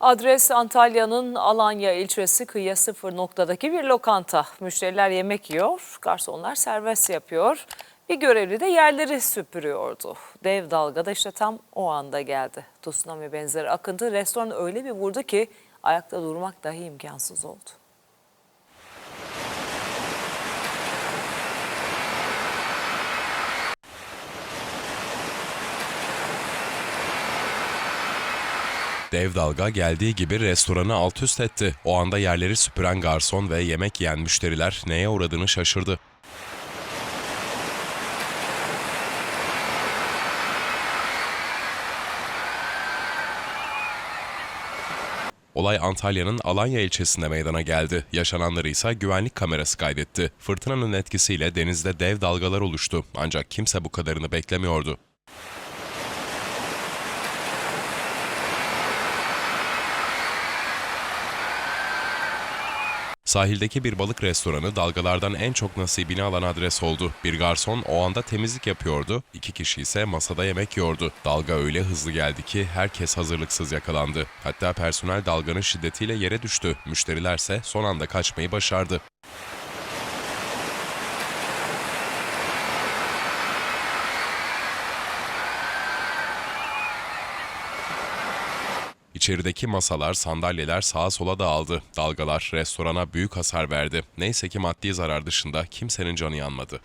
Adres Antalya'nın Alanya ilçesi kıyıya sıfır noktadaki bir lokanta. Müşteriler yemek yiyor, garsonlar servis yapıyor. Bir görevli de yerleri süpürüyordu. Dev dalga da işte tam o anda geldi. Tsunami benzeri akıntı restoranı öyle bir vurdu ki ayakta durmak dahi imkansız oldu. Dev dalga geldiği gibi restoranı alt üst etti. O anda yerleri süpüren garson ve yemek yiyen müşteriler neye uğradığını şaşırdı. Olay Antalya'nın Alanya ilçesinde meydana geldi. Yaşananları ise güvenlik kamerası kaydetti. Fırtınanın etkisiyle denizde dev dalgalar oluştu. Ancak kimse bu kadarını beklemiyordu. Sahildeki bir balık restoranı dalgalardan en çok nasibini alan adres oldu. Bir garson o anda temizlik yapıyordu, iki kişi ise masada yemek yiyordu. Dalga öyle hızlı geldi ki herkes hazırlıksız yakalandı. Hatta personel dalganın şiddetiyle yere düştü. Müşterilerse son anda kaçmayı başardı. İçerideki masalar, sandalyeler sağa sola dağıldı. Dalgalar restorana büyük hasar verdi. Neyse ki maddi zarar dışında kimsenin canı yanmadı.